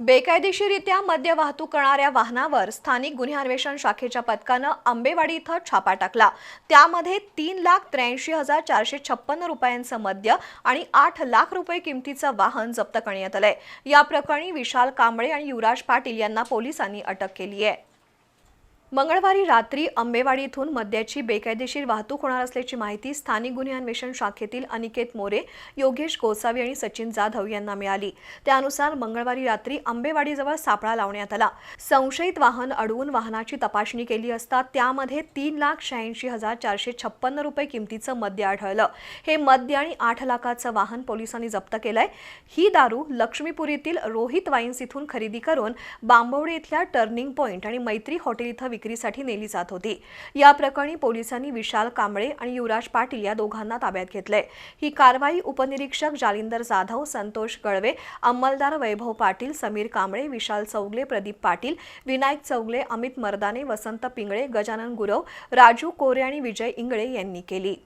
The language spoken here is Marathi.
बेकायदेशीरित्या मद्य वाहतूक करणाऱ्या वाहनावर स्थानिक गुन्हे अन्वेषण शाखेच्या पथकानं आंबेवाडी इथं छापा टाकला. त्यामध्ये तीन लाख त्र्याऐंशी हजार चारशे छप्पन्न रुपयांचं मद्य आणि आठ लाख रुपये किमतीचं वाहन जप्त करण्यात आलंय. या प्रकरणी विशाल कांबळे आणि युवराज पाटील यांना पोलिसांनी अटक केली आहे मंगळवारी रात्री आंबेवाडी इथून मद्याची बेकायदेशीर वाहतूक होणार असल्याची माहिती स्थानिक गुन्हे अन्वेषण शाखेतील अनिकेत मोरे योगेश गोसावी आणि सचिन जाधव यांना मिळाली. त्यानुसार मंगळवारी रात्री आंबेवाडीजवळ सापळा लावण्यात आला. संशयित वाहन अडवून वाहनाची तपासणी केली असता त्यामध्ये तीन लाख शहाऐंशी हजार चारशे छप्पन्न रुपये किमतीचं मद्य आढळलं. हे मद्य आणि आठ लाखाचं वाहन पोलिसांनी जप्त केलंय. ही दारू लक्ष्मीपुरीतील रोहित वाईन्स इथून खरेदी करून बांबवडे इथल्या टर्निंग पॉईंट आणि मैत्री हॉटेल इथं विक्रीसाठी नेली जात होती. या प्रकरणी पोलिसांनी विशाल कांबळे आणि युवराज पाटील या दोघांना ताब्यात घेतलंय. ही कारवाई उपनिरीक्षक जालिंदर जाधव संतोष गळवे अंमलदार वैभव पाटील समीर कांबळे विशाल चौगले प्रदीप पाटील विनायक चौगले अमित मर्दाने वसंत पिंगळे गजानन गुरव राजू कोरे आणि विजय इंगळे यांनी केली.